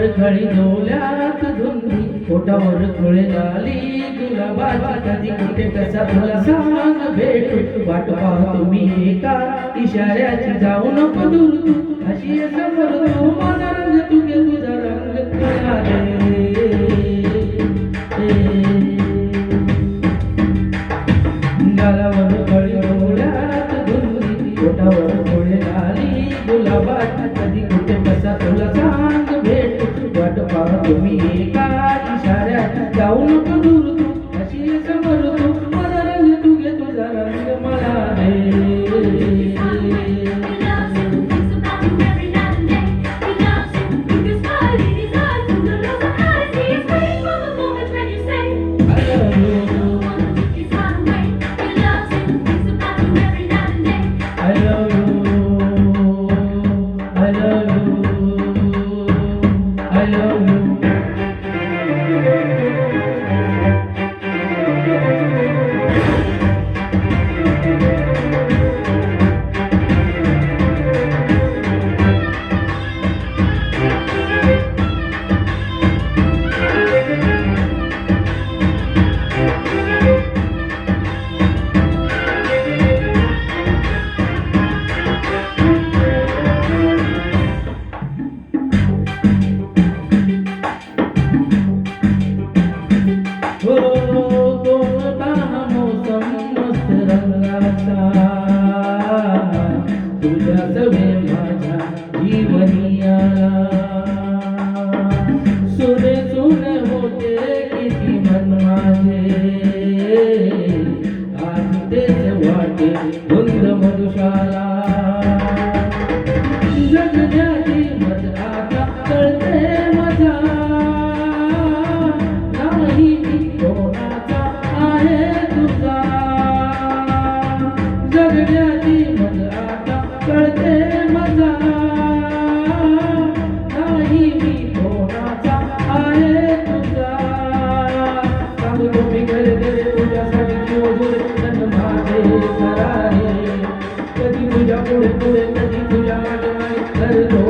कानावर खळी डोल्यात धुंदी पोटावर खुळे लाली गुलाबाची कुठे कसा तुला सांग भेट. वाट पाहतो मी एका इशाऱ्याची जाऊ नको दूर. अशी समोर तू. माझा रंग तुझे तुझा रंग तुम्ही एका इशाऱ्यात जाऊ नको दूर Hare Krishna, Hare Krishna,